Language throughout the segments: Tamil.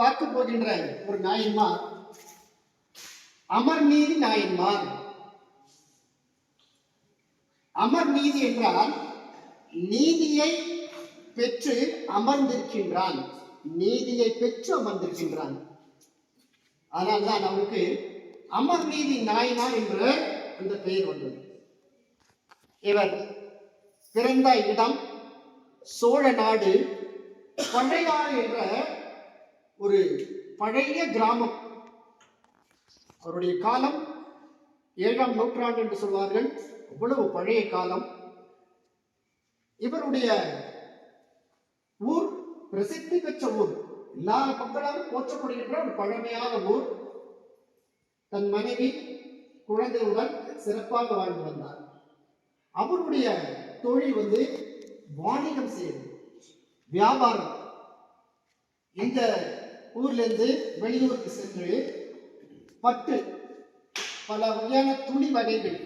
பார்க்க போகின்ற ஒரு நாயன்மார் அமர்நீதி நாயன்மார். அமர்நீதி என்றால் நீதியை பெற்று அமர்ந்திருக்கின்றான். நீதியை பெற்று அமர்ந்திருக்கின்றான். அதனால்தான் அவருக்கு அமர்நீதி நாயனார் என்ற அந்த பெயர் வந்தது. இவர் பிறந்த இடம் சோழ நாடு பழையாறு என்ற ஒரு பழைய கிராமம். அவருடைய காலம் ஏழாம் நூற்றாண்டு என்று சொல்வார்கள். அவ்வளவு பழைய காலம். இவருடைய ஊர் பிரசித்தி பெற்ற ஊர். எல்லா மக்களாலும் போற்றப்படுகின்ற ஒரு பழமையான ஊர். தன் மனைவி குழந்தையுடன் சிறப்பாக வாழ்ந்து வந்தார். அவருடைய தொழில் வந்து வாணிகம் செய்வது வியாபாரம். இந்த ஊர்லேருந்து வெளியூருக்கு சென்று பட்டு பல வகையான துணி வகைகள்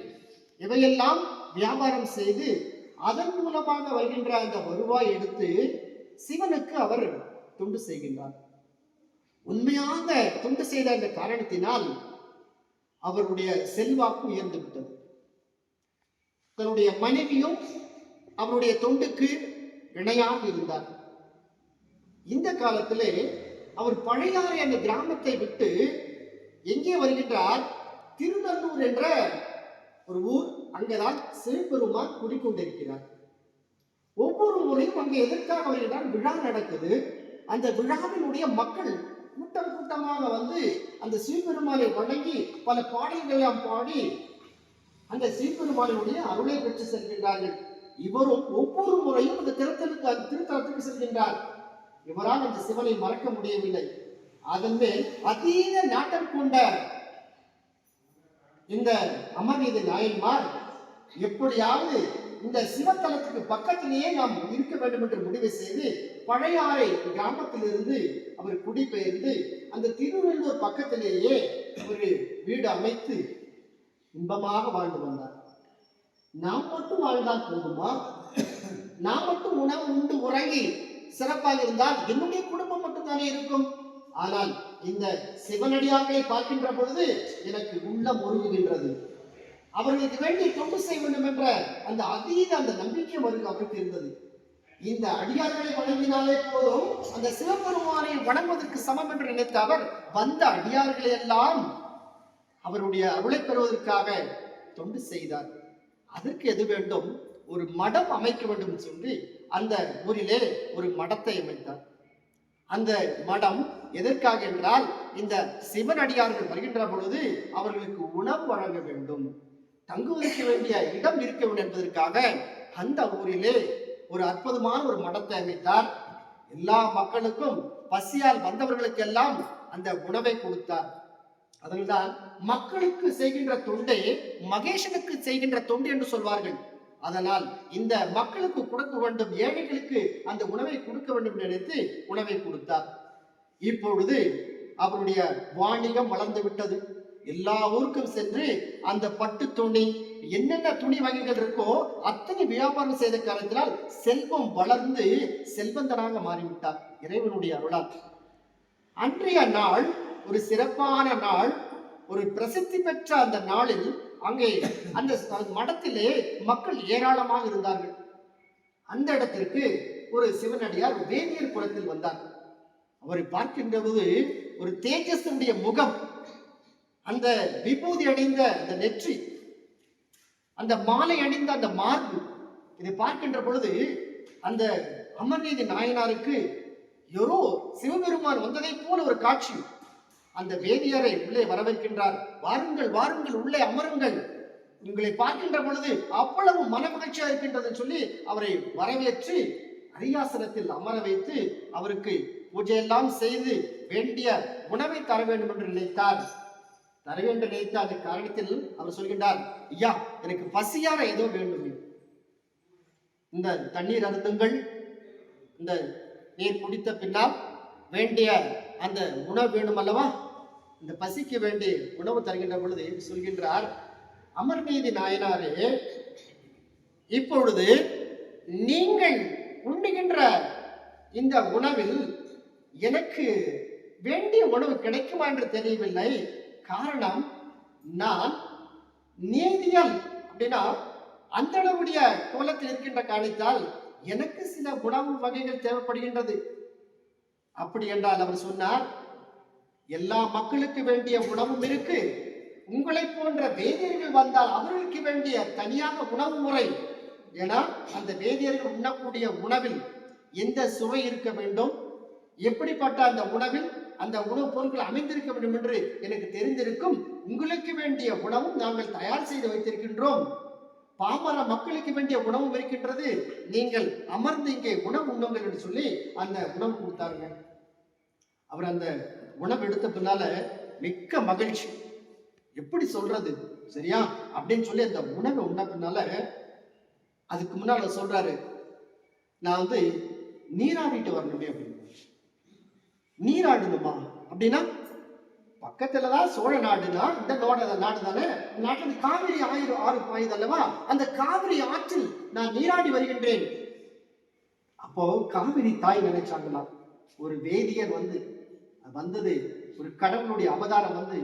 இவையெல்லாம் வியாபாரம் செய்து அதன் மூலமாக வருகின்ற அந்த வருவாய் எடுத்து சிவனுக்கு அவர் தொண்டு செய்கின்றார். உண்மையாக தொண்டு செய்த அந்த காரணத்தினால் அவருடைய செல்வாக்கு உயர்ந்து விட்டது. தன்னுடைய மனைவியும் அவருடைய தொண்டுக்கு இணையாக இருந்தார். இந்த காலத்திலே அவர் பழையாறு என்ற கிராமத்தை விட்டு எங்கே வருகின்றார்? திருநல்லூர் என்ற ஒரு ஊர். அங்கேதான் சிவபெருமான் குடிக்கொண்டிருக்கிறார். ஒவ்வொரு முறையும் அங்கே எதற்காக வருகின்றார்? விழா நடக்குது. அந்த விழாவினுடைய மக்கள் கூட்டம் கூட்டமாக வந்து அந்த சிவபெருமானை வணங்கி பல பாடல்களெல்லாம் பாடி அந்த சிவபெருமானுடைய அருளை பெற்று செல்கின்றார்கள். இவரும் ஒவ்வொரு முறையும் அந்த திருத்தலுக்கு அந்த திருத்தலத்துக்கு செல்கின்றார். இவரால் அந்த சிவனை மறக்க முடியவில்லை. அதன் மேல் அதீத நாட்டம் கொண்ட இந்த அமர்நீதி நாயன்மார் எப்படியாவது இந்த சிவத்தலத்துக்கு பக்கத்திலேயே நாம் இருக்க வேண்டும் என்று முடிவு செய்து பழையாறை கிராமத்திலிருந்து அவர் குடிபெயர்ந்து அந்த திருவள்ளூர் பக்கத்திலேயே ஒரு வீடு அமைத்து இன்பமாக வாழ்ந்து வந்தார். நாம் மட்டும் வாழ்ந்தால் போதுமா? நாம் மட்டும் உணவு உண்டு உறங்கி சிறப்பாக இருந்தால் என்னுடைய குடும்பம் மட்டும்தானே இருக்கும். ஆனால் இந்த சிவனடியார்களை பார்க்கின்ற பொழுது எனக்கு உள்ளம் உருகுகின்றது. அவர்களுக்கு வேண்டி தொண்டு செய்ய வேண்டும் என்ற அந்த அதீத அந்த நம்பிக்கை அவருக்கு அவருக்கு இருந்தது. இந்த அடியார்களை வணங்கினாலே போதும் அந்த சிவபெருமானை வணங்குவதற்கு சமம் என்று நினைத்த அவர் வந்த அடியார்களை எல்லாம் அவருடைய அருளை பெறுவதற்காக தொண்டு செய்தார். அதற்கு எது வேண்டும்? ஒரு மடம் அமைக்க வேண்டும் சொல்லி அந்த ஊரிலே ஒரு மடத்தை அமைத்தார். அந்த மடம் எதற்காக என்றால் இந்த சிவனடியார்கள் வருகின்ற பொழுது அவர்களுக்கு உணவு வழங்க வேண்டும். தங்குவதற்கு வேண்டிய இடம் இருக்க வேண்டும் என்பதற்காக அந்த ஊரிலே ஒரு அற்புதமான ஒரு மடத்தை அமைத்தார். எல்லா மக்களுக்கும் பசியால் வந்தவர்களுக்கெல்லாம் அந்த உணவை கொடுத்தார். அதனால்தான் மக்களுக்கு செய்கின்ற தொண்டை மகேஷனுக்கு செய்கின்ற தொண்டு என்று சொல்வார்கள். அதனால் இந்த மக்களுக்கு கொடுக்க வேண்டும் ஏழைகளுக்கு அந்த உணவை கொடுக்க வேண்டும் நினைத்து உணவை கொடுத்தார். இப்பொழுது அவருடைய வாணிகம் வளர்ந்து விட்டது. எல்லா ஊருக்கும் சென்று அந்த பட்டு துணி என்னென்ன துணி வகைகள் இருக்கோ அத்தனை வியாபாரம் செய்த காரணத்தினால் செல்வம் வளர்ந்து செல்வந்தனாக மாறிவிட்டார். இறைவனுடைய அருளால். அன்றைய நாள் ஒரு சிறப்பான நாள். ஒரு பிரசித்தி பெற்ற அந்த நாளில் அங்கே அந்த மடத்திலே மக்கள் ஏராளமாக இருந்தார்கள். அந்த இடத்திற்கு ஒரு சிவனடியார் வேதியர் குலத்தில் வந்தார். அவரை பார்க்கின்ற போது ஒரு தேஜஸுடைய முகம் அந்த விபூதி அணிந்த அந்த நெற்றி அந்த மாலை அணிந்த அந்த மார்பு இதை பார்க்கின்ற பொழுது அந்த அமர்நீதி நாயனாருக்கு யாரோ சிவபெருமான் வந்ததைப் போல ஒரு காட்சி. அந்த வேதியரை உள்ளே வரவேற்கின்றார் வாருங்கள் வாருங்கள் உள்ளே அமருங்கள். உங்களை பார்க்கின்ற பொழுது அவ்வளவு மனமகிழ்ச்சியா இருக்கின்றதுன்னு சொல்லி அவரை வரவேற்று அரியாசனத்தில் அமர வைத்து அவருக்கு பூஜையெல்லாம் செய்து வேண்டிய உணவை தர வேண்டும் என்று நினைத்தார். தர வேண்டும் நினைத்த அந்த காரணத்தில் அவர் சொல்கின்றார் ஐயா எனக்கு பசியார ஏதோ வேண்டும். இந்த தண்ணீர் அருந்துங்கள். இந்த நீர் குடித்த பின்னால் வேண்டிய அந்த உணவு வேணும் அல்லவா இந்த பசிக்கு வேண்டி உணவு தருகின்ற பொழுது சொல்கின்றார் அமர்நீதி நாயனாரே இப்பொழுது நீங்கள் உண்ணுகின்ற இந்த உணவில் எனக்கு வேண்டிய உணவு கிடைக்குமா என்று தெரியவில்லை. காரணம் நான் நீதியல் அப்படின்னா அந்தளவுடைய கோலத்தில் இருக்கின்ற காரணத்தால் எனக்கு சில உணவு வகைகள் தேவைப்படுகின்றது. அப்படி என்றால் அவர் சொன்னார் எல்லா மக்களுக்கு வேண்டிய உணவும் இருக்கு. உங்களை போன்ற வேதியர்கள் வந்தால் அவர்களுக்கு வேண்டிய தனியாக உணவு முறை. ஏன்னா அந்த வேதியர்கள் உண்ணக்கூடிய உணவில் எந்த சுவை இருக்க வேண்டும்? எப்படிப்பட்ட அந்த உணவில் அந்த உணவுப் பொருட்கள் அமைந்திருக்க வேண்டும் என்று எனக்கு தெரிந்திருக்கும். உங்களுக்கு வேண்டிய உணவும் நாங்கள் தயார் செய்து வைத்திருக்கின்றோம். பாமர மக்களுக்கு வேண்டிய உணவும் இருக்கின்றது. நீங்கள் அமர்ந்து இங்கே உணவு உண்ணுங்கள் என்று சொல்லி அந்த உணவு கொடுத்தாருங்க அவர் அந்த உணவு எடுத்த பின்னால மிக்க மகிழ்ச்சி. எப்படி சொல்றது? சரியா? அப்படின்னு சொல்லி அந்த உணவை உண்ண பின்னால அதுக்கு முன்னால சொல்றாரு நான் வந்து நீராடிட்டு வரணுமே அப்படின்னு. நீராடணுமா? அப்படின்னா பக்கத்துல தான் சோழ நாடுனா இந்த நோட நாடு தானே? இந்த காவிரி ஆயிரம் ஆறு பாயுது அல்லவா? அந்த காவிரி ஆற்றில் நான் நீராடி வருகின்றேன். அப்போ காவிரி தாய் நினைச்சாங்களாம் ஒரு வேதியர் வந்து வந்தது ஒரு கடவுளுடைய அவதாரம் வந்து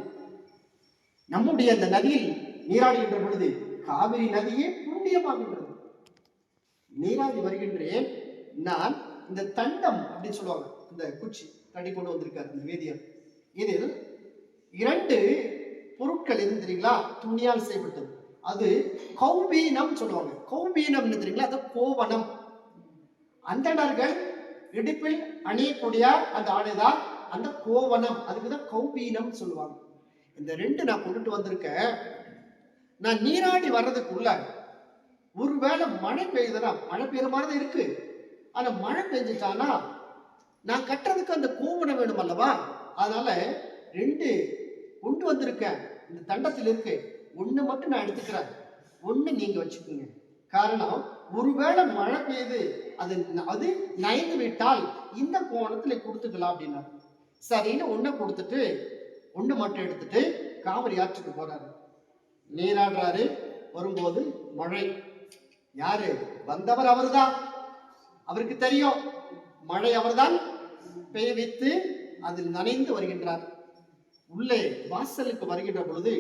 நம்முடைய அந்த நதியில் நீராடுகின்ற பொழுது காவிரி நதியே புண்ணியமாகின்றது. நீராடி வருகின்றேன் நான் இந்த தண்டம் அப்படின்னு சொல்லுவாங்க. இந்த குச்சி தண்ணி கொண்டு வந்திருக்காரு இந்த வேதியர். இதில் இரண்டு பொருட்கள் எது தெரியுங்களா? துணியால் செய்யப்பட்டது. அது கௌபீனம் சொல்லுவாங்க. கௌபீனம்னு தெரியுங்களா? அது கோவனம் அந்தணர்கள் இடுப்பில் அணியக்கூடிய அந்த ஆடைதான் அந்த கோவனம் அதுக்கு தான் கௌபீனம் சொல்லுவாங்க. இந்த ரெண்டு நான் கொண்டுட்டு வந்திருக்கேன். நான் நீராடி வர்றதுக்குள்ள ஒருவேளை மழை பெய்யுதுன்னா மழை பெய்யுற மாதிரி தான் இருக்கு. ஆனா மழை பெஞ்சிட்டானா நான் கட்டுறதுக்கு அந்த கோவனம் வேணும் அல்லவா? அதனால ரெண்டு கொண்டு வந்திருக்கேன் இந்த தண்டத்தில் இருக்கு. ஒன்று மட்டும் நான் எடுத்துக்கிறேன். ஒன்று நீங்கள் வச்சுக்கோங்க. காரணம் ஒருவேளை மழை பெய்யுது அது அது நயந்து விட்டால் இந்த கோணத்தில் கொடுத்துக்கலாம் அப்படின்னா. சரின்னு ஒன்றை கொடுத்துட்டு ஒன்று மட்டும் எடுத்துட்டு காவிரி ஆற்றுக்கு போறாரு. நீராடுறாரு. வரும்போது மழை. யாரு? வந்தவர் அவர்தான் அவருக்கு தெரியும். மழை அவர்தான் பெய்வித்து அதில் நனைந்து வருகின்றார். உள்ளே வாசலுக்கு வருகின்ற பொழுது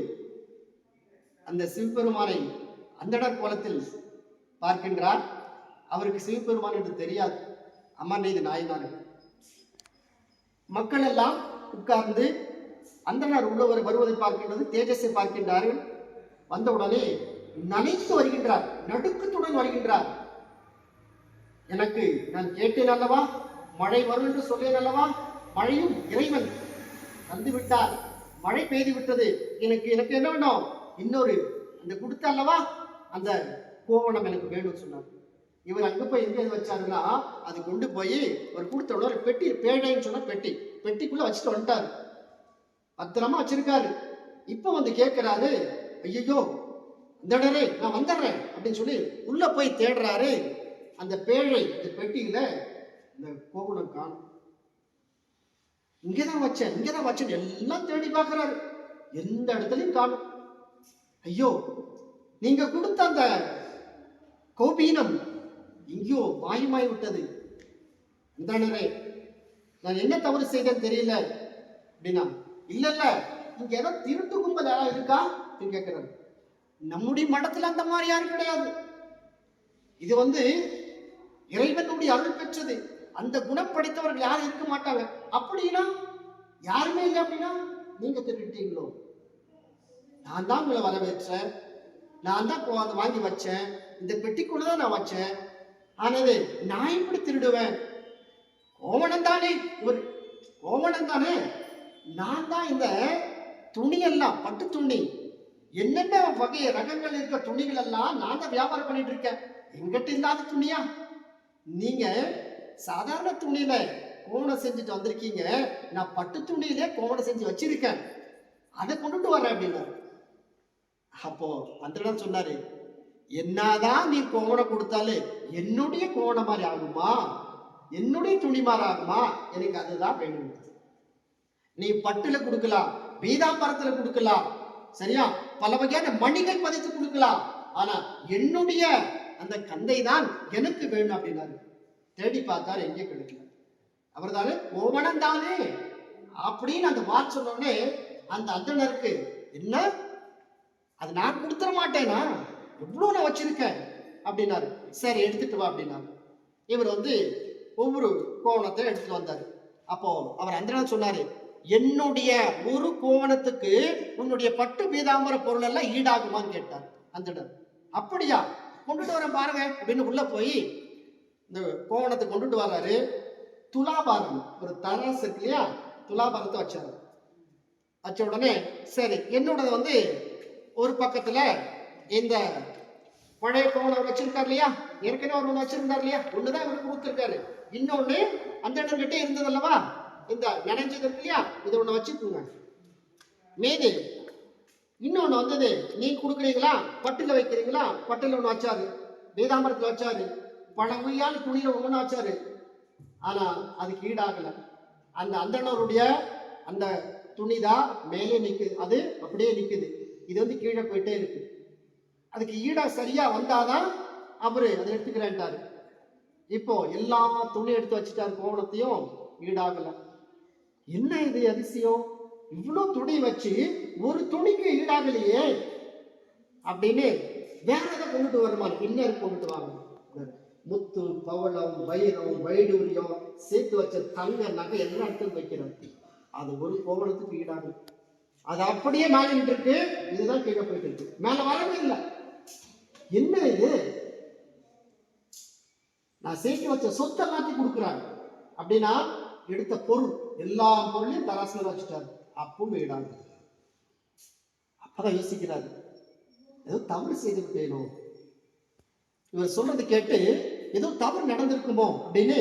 அந்த சிவபெருமானை அந்தணர் கோலத்தில் பார்க்கின்றார். அவருக்கு சிவபெருமான் என்று தெரியாது. அம்மா இது நாயனார் மக்கள் எல்லாம் உட்கார்ந்து அந்தணர் உள்ளவர் வருவதை பார்க்கின்றது தேஜஸை பார்க்கின்றார்கள். வந்தவுடனே நனைத்து வருகின்றார் நடுக்கத்துடன் வருகின்றார். எனக்கு நான் கேட்டேன் அல்லவா? மழை வரும் என்று சொன்னேன் அல்லவா? மழையும் இறைவன் வந்து விட்டார் மழை பெய்து விட்டது எனக்கு எனக்கு என்ன வேணும்? இன்னொரு. அந்த கொடுத்த அல்லவா? அந்த கோவணம் எனக்கு வேணும்னு சொன்னார். இவர் அங்க போய் எங்க வச்சாருன்னா அது கொண்டு போய் ஒரு கொடுத்த ஒரு பெட்டி பேழைன்னு சொன்னால் பெட்டி. பெட்டிக்குள்ள வச்சுட்டு வந்துட்டாரு. பத்திரமா வச்சிருக்காரு. இப்ப வந்து கேட்கிறாரு ஐயோ இந்த இடரே நான் வந்துடுறேன். அப்படின்னு சொல்லி உள்ள போய் தேடுறாரு. அந்த பேழை அந்த பெட்டியில இந்த கோவணம் காணும். இங்கேதான் வச்சேன் இங்கேதான் வச்சேன் எல்லாம் தேடி பார்க்குறாரு. எந்த இடத்துலையும் காணும் ஐயோ நீங்க கொடுத்த அந்த கோபீனம் எங்கேயோ மாயமாய் விட்டது. அந்தணரே நான் என்ன தவறு செய்தேன்னு தெரியல. அப்படின்னா இல்ல இல்ல இங்க ஏதோ திருட்டு கும்பல் யாராவது இருக்கா? அப்படின்னு கேட்கிறாரு. நம்முடைய மடத்துல அந்த மாதிரி யாரும் கிடையாது. இது வந்து இறைவனுடைய அருள் பெற்றது. அந்த குணம் படைத்தவர்கள் யாரும் இருக்க மாட்டாங்க? அப்படின்னா யாருமே இல்லை அப்படின்னா நீங்க திருட்டீங்களோ நான் தான் உங்களை வரவேற்றேன். நான் தான் அதை வாங்கி வச்சேன். இந்த பெட்டிக்குள்ள தான் நான் வச்சேன். ஆனது நான் எப்படி திருடுவேன்? கோவணம் தானே ஒரு கோவணம் தானே நான் தான் இந்த துணியெல்லாம் பட்டு துணி என்னென்ன வகை ரகங்கள் இருக்க துணிகள் எல்லாம் நான் தான் வியாபாரம் பண்ணிட்டு இருக்கேன். எங்கிட்ட இல்லாத துணியா? நீங்க சாதாரண துணியில கோவணம் செஞ்சுட்டு வந்திருக்கீங்க. நான் பட்டு துணியிலே கோவணம் செஞ்சு வச்சிருக்கேன். அதை கொண்டுட்டு வரேன் அப்படின்னா. அப்போ அந்த சொன்னாரு என்னதான் நீ கோவணம் கொடுத்தாலே என்னுடைய கோவணம் மாதிரி ஆகுமா? என்னுடைய துணி மாதிரி ஆகுமா? எனக்கு அதுதான் வேணும். நீ பட்டுல கொடுக்கலாம் பீதாம்பரத்துல கொடுக்கலாம் சரியா? பல வகையான மணிகள் பதித்து கொடுக்கலாம். ஆனா என்னுடைய அந்த கந்தை தான் எனக்கு வேணும் அப்படின்னாரு. தேடி பார்த்தார் எங்கே கிடைக்கல அவர் தானே கோவணம் தானே அப்படின்னு அந்த வார் சொன்னோடனே அந்த அந்தனருக்கு என்ன? அது நான் கொடுத்துட மாட்டேனா? எவ்வளோ நான் வச்சிருக்கேன்? அப்படின்னாரு. சரி எடுத்துட்டு வா அப்படின்னாரு. இவர் வந்து ஒவ்வொரு கோவணத்தை எடுத்துட்டு வந்தார். அப்போ அவர் அந்த நாள் சொன்னாரு என்னுடைய ஒரு கோவணத்துக்கு உன்னுடைய பட்டு பீதாம்பர பொருள் எல்லாம் ஈடாகுமான்னு கேட்டார் அந்த அப்படியா? கொண்டுட்டு வரேன் பாருங்க அப்படின்னு உள்ள போய் இந்த கோவணத்தை கொண்டுட்டு வர்றாரு. துலாபாரம் ஒரு தராசு இருக்கு இல்லையா? துலாபாரத்தை வச்சாரு. வச்ச உடனே சரி என்னோடது வந்து ஒரு பக்கத்துல இந்த பழைய கோவணம் வச்சிருக்காரு இல்லையா? ஏற்கனவே அவர் ஒன்று வச்சிருந்தார் இல்லையா? ஒண்ணுதான் இவருக்கு கொடுத்துருக்காரு. இன்னொன்னு அந்த இடம் கிட்டே இருந்தது அல்லவா இந்த நினைஞ்சது இருக்கு இல்லையா? இதை ஒண்ணு வச்சுக்கோங்க. மீதி இன்னொன்னு வந்தது நீ கொடுக்குறீங்களா? பட்டுல வைக்கிறீங்களா? பட்டுல ஒண்ணு வச்சாரு. வேதாம்பரத்துல வச்சாரு. பழமையான துணியில ஒண்ணு ஆனா அதுக்கு ஈடாகல. அந்த அந்தனருடைய அந்த துணிதான் மேலே நிற்குது அது அப்படியே நிற்குது இது வந்து கீழே போயிட்டே இருக்கு. அதுக்கு ஈடா சரியா வந்தாதான் அவரு அதை எடுத்துக்கிறேன்ட்டாரு. இப்போ எல்லா துணி எடுத்து வச்சுட்டாரு கோவணத்தையும் ஈடாகல. என்ன இது அதிசயம்? இவ்வளோ துணி வச்சு ஒரு துணிக்கு ஈடாகலையே அப்படின்னு வேற எதை கொண்டுட்டு வருமா இன்னும் கொண்டுட்டு வாங்க. முத்து பவளம் வைரம் வைடூரியம் சேர்த்து வச்ச தங்க நகை எல்லா எடுத்து வைக்கிறாங்க அது ஒரு கோவலத்துக்கு ஈடாகும் அது அப்படியே மேல இருக்கு. இதுதான் கீழே போயிட்டு இருக்கு. மேல வரவே இல்லை. என்ன இது? நான் சேர்த்து வச்ச சொத்தை மாத்தி கொடுக்குறாங்க. அப்படின்னா எடுத்த பொருள் எல்லா பொருளையும் தராசுல வச்சுட்டாரு. அப்பவும் ஈடாங்க அப்பதான் யோசிக்கிறாரு. ஏதோ தவறு செய்து விட்டேனோ இவர் சொல்றது கேட்டு ஏதோ தவறு நடந்திருக்குமோ? அப்படின்னு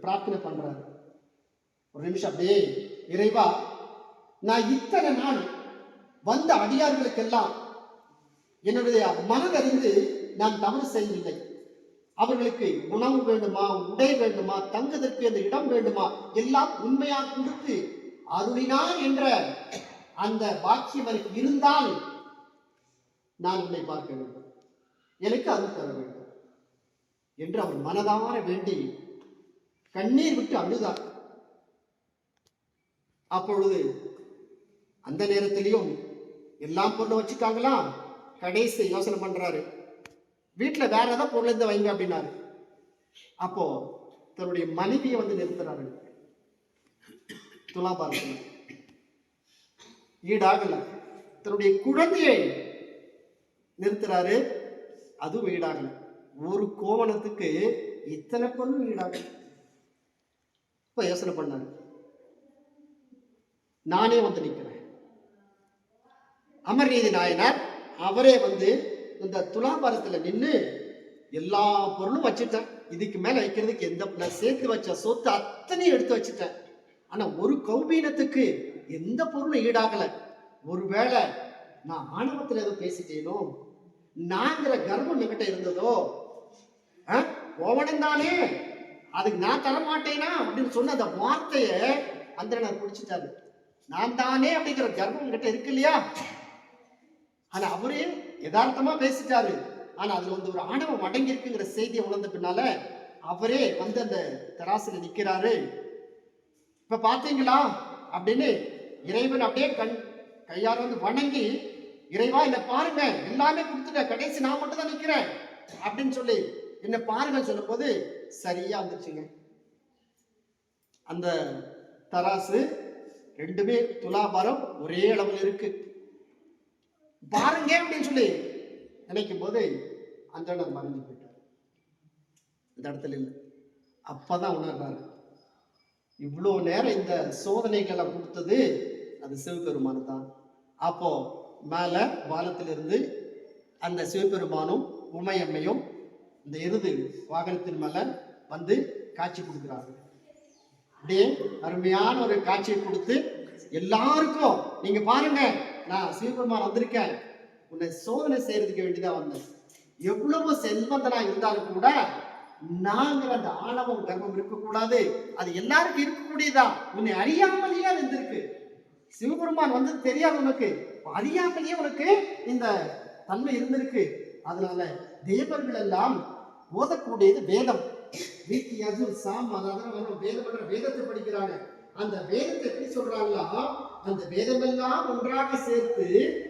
பிரார்த்தனை பண்றாரு. ஒரு நிமிஷம் அப்படியே இறைவா நான் இத்தனை நாள் வந்த அடியார்களுக்கெல்லாம் என்னுடைய மனதறிந்து நான் தவறு செய்யவில்லை. அவர்களுக்கு உணவு வேண்டுமா உடை வேண்டுமா தங்குவதற்கு அந்த இடம் வேண்டுமா எல்லாம் உண்மையா கொடுத்து அருளினான் என்ற அந்த பாக்கியம் எனக்கு இருந்தால் நான் உன்னை பார்க்க வேண்டும். எனக்கு அருள் தர வேண்டும். என்று அவர் மனதார வேண்டி கண்ணீர் விட்டு அழுதார். அப்பொழுது அந்த நேரத்திலையும் எல்லாம் பொருளை வச்சுட்டாங்களா கடைசி யோசனை பண்றாரு. வீட்டில் வேற ஏதாவது பொருள் இருந்து வைங்க அப்படின்னாரு. அப்போ தன்னுடைய மனைவியை வந்து நிறுத்துறாரு. துலாபாரத்தில். ஈடாகல. தன்னுடைய குழந்தையை நிறுத்துறாரு. அதுவும் ஈடாகலை. ஒரு கோவணத்துக்கு இத்தனை பொருள் ஈடாகல இப்போ யோசனை பண்ணாரு நானே வந்து நிற்கிறேன் அமர்நீதி நாயனார் அவரே வந்து இந்த துலாபாரத்தில் நின்று எல்லா பொருளும் வச்சுட்டேன் இதுக்கு மேலே வைக்கிறதுக்கு எந்த நான் சேர்த்து வச்ச சொத்து அத்தனையும் எடுத்து வச்சுட்டேன். ஆனால் ஒரு கௌபீனத்துக்கு எந்த பொருளும் ஈடாகலை. ஒருவேளை நான் ஆணவத்துல எதுவும் பேசிட்டேனோ? நாங்கிற கர்வம் என்கிட்ட இருந்ததோ? கோவணம் தானே அதுக்கு நான் தர மாட்டேனா அப்படின்னு சொன்ன அந்த வார்த்தைய அந்த குடிச்சிட்டாரு நான் தானே அப்படிங்கிற கர்வம் கிட்ட இருக்கு இல்லையா? ஆனா அவரே யதார்த்தமா பேசிட்டாரு. ஆனா அதுல வந்து ஒரு ஆணவம் அடங்கி இருக்குங்கிற செய்தியை உணர்ந்த பின்னால அவரே வந்து அந்த தராசுல நிக்கிறாரு. இப்ப பாத்தீங்களா? அப்படின்னு இறைவன் அப்படியே கண் கையால் வந்து வணங்கி இறைவா இல்ல பாருங்க. எல்லாமே கொடுத்துட்ட கடைசி நான் மட்டும் தான் நிக்கிறேன். அப்படின்னு சொல்லி என்ன பாருங்கன்னு சொல்லும் போது சரியா வந்துருச்சுங்க. அந்த தராசு ரெண்டுமே துலாபாரம் ஒரே அளவில் இருக்கு. பாருங்க அப்படின்னு சொல்லி நினைக்கும் போது அந்த இடம் மறைஞ்சு போயிட்டார். இந்த இடத்துல இல்லை. அப்பதான் உணர்றாரு. இவ்வளோ நேரம் இந்த சோதனைகளை கொடுத்தது அது சிவபெருமானு தான் அப்போ மேலே வானத்திலிருந்து அந்த சிவபெருமானும் உமையம்மையும் இந்த எருது வாகனத்தின் மேல வந்து காட்சி கொடுக்குறாங்க அப்படியே அருமையான ஒரு காட்சியை கொடுத்து எல்லாருக்கும் நீங்க பாருங்க நான் சிவபெருமான் வந்திருக்கேன். உன்னை சோதனை செய்யறதுக்கு வேண்டிதான் வந்தேன். எவ்வளவு செல்வந்தனா இருந்தாலும் கூட நாங்கள் அந்த ஆணவம் கர்ப்பம் இருக்கக்கூடாது. அது எல்லாருக்கும் இருக்கக்கூடியதா? உன்னை அறியாமலேயே அது இருந்திருக்கு சிவபெருமான் வந்து தெரியாது உனக்கு. அறியாமலேயே உனக்கு இந்த தன்மை இருந்திருக்கு. அதனால தேவர்கள் எல்லாம் ஓதக்கூடியது வேதம். வீட்டி யஜுர் சாம் அதாவது வேதம் என்ற வேதத்தை படிக்கிறாங்க அந்த வேதத்தை எப்படி சொல்றாங்களா அந்த வேதமெல்லாம் ஒன்றாக சேர்த்து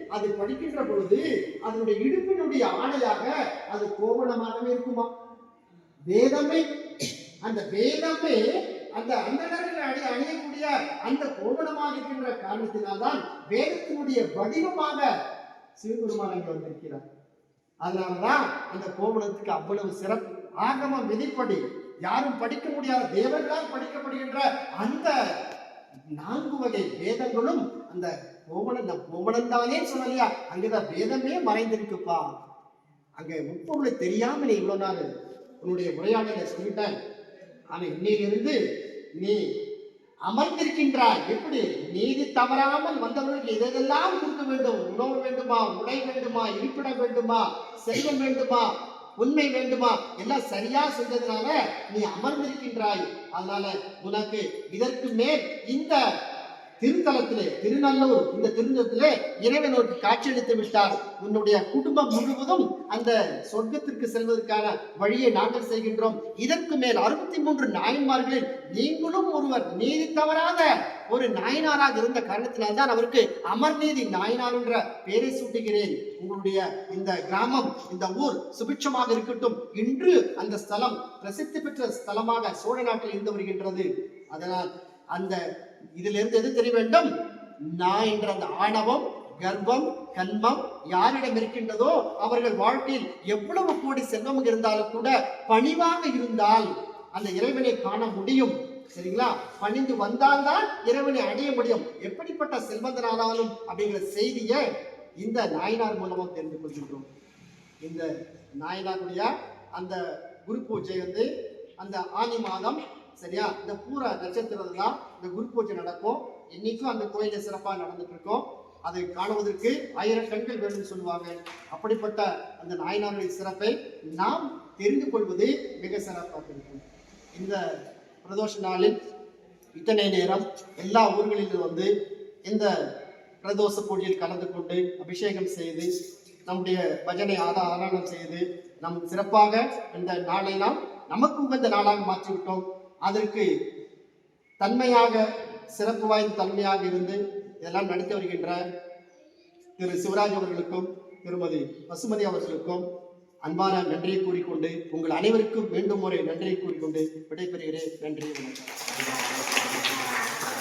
அது படிக்கின்ற பொழுது அதனுடைய இடுப்பினுடைய ஆணையாக அது கோவணமாகவே இருக்குமா? வேதமே அந்த வேதமே அந்த அந்தணர்கள் அணி அணியக்கூடிய அந்த கோவணமாக இருக்கின்ற காரணத்தினால்தான் வேதத்தினுடைய வடிவமாக சிவபெருமான் அங்கே வந்திருக்கிறார். அதனாலதான் அந்த கோவலத்துக்கு அவ்வளவு சிறப்பு. ஆகம விதிப்படி யாரும் படிக்க முடியாத தேவர்களால் படிக்கப்படுகின்ற அந்த நான்கு வகை வேதங்களும் அந்த கோவலன் இந்த கோவலன் தானே சொல்லலையா? அங்கதான் வேதமே மறைந்திருக்குப்பா. அங்க உட்பொருளை தெரியாம நீ இவ்வளவு நாள் உன்னுடைய உரையாடலை சொல்லிட்டேன். ஆனா இன்னையிலிருந்து நீ அமர்ந்திருக்கின்றாய் எப்படி? நீதி தவறாமல் வந்தவர்களுக்கு எதெல்லாம் கொடுக்க வேண்டும்? உணவு வேண்டுமா? உடை வேண்டுமா? இருப்பிடம் வேண்டுமா? செல்வம் வேண்டுமா? உண்மை வேண்டுமா? எல்லாம் சரியா செஞ்சதுனால நீ அமர்ந்திருக்கின்றாய். அதனால உனக்கு இதற்கு மேல் இந்த திருத்தலத்திலே திருநல்லூர் இந்த திருநத்திலே இறைவனுக்கு காட்சியளித்து விட்டார். உன்னுடைய குடும்பம் முழுவதும் அந்த சொர்க்கத்திற்கு செல்வதற்கான வழியை நாங்கள் செய்கின்றோம். இதற்கு மேல் அறுபத்தி மூன்று நாயன்மார்களில் நீங்களும் ஒருவர் நீதி தவறாத ஒரு நாயனாராக இருந்த காரணத்தினால்தான் அவருக்கு அமர்நீதி நாயனார் என்ற பெயரை சூட்டுகிறேன். உங்களுடைய இந்த கிராமம் இந்த ஊர் சுபிட்சமாக இருக்கட்டும். இன்று அந்த ஸ்தலம் பிரசித்தி பெற்ற ஸ்தலமாக சோழ நாட்டில் இருந்து வருகின்றது. அதனால் அந்த இதிலிருந்து எது தெரிய வேண்டும்? நான் என்ற அந்த ஆணவம் கர்ப்பம் கன்மம் யாரிடம் இருக்கின்றதோ அவர்கள் வாழ்க்கையில் எவ்வளவு கோடி செல்வம் இருந்தாலும் கூட பணிவாக இருந்தால் அந்த இறைவனை காண முடியும். சரிங்களா? பணிந்து வந்தால்தான் இறைவனை அடைய முடியும். எப்படிப்பட்ட செல்வந்தனானாலும் அப்படிங்கிற செய்தியை இந்த நாயனார் மூலமா தெரிந்து கொள்கின்றோம். இந்த நாயனாருடைய அந்த குரு பூஜை வந்து அந்த ஆனி மாதம் சரியா? இந்த பூரா நட்சத்திரம் தான் இந்த குரு பூஜை நடக்கும். இன்னைக்கும் அந்த கோயில சிறப்பாக நடந்துட்டு இருக்கோம் அதை காணுவதற்கு ஆயிரம் கண்கள் வேண்டும்னு சொல்லுவாங்க. அப்படிப்பட்ட அந்த நாயனாருடைய சிறப்பை நாம் தெரிந்து கொள்வது மிக சிறப்பாக இருக்கும். இந்த பிரதோஷ நாளில் இத்தனை நேரம் எல்லா ஊர்களிலும் வந்து இந்த பிரதோஷ பூஜையில் கலந்து கொண்டு அபிஷேகம் செய்து நம்முடைய பஜனை ஆதா ஆராதனம் செய்து நம் சிறப்பாக இந்த நாளை நாம் நமக்கு உகந்த நாளாக மாற்றிவிட்டோம். அதற்கு தன்மையாக சிறப்பு வாய்ந்த தன்மையாக இருந்து இதெல்லாம் நடத்தி வருகின்ற திரு சிவராஜ் அவர்களுக்கும் திருமதி பசுமதி அவர்களுக்கும் அன்பான நன்றியை கூறிக்கொண்டு உங்கள் அனைவருக்கும் மீண்டும் ஒரு நன்றியை கூறிக்கொண்டு விடைபெறுகிறேன். நன்றி வணக்கம்.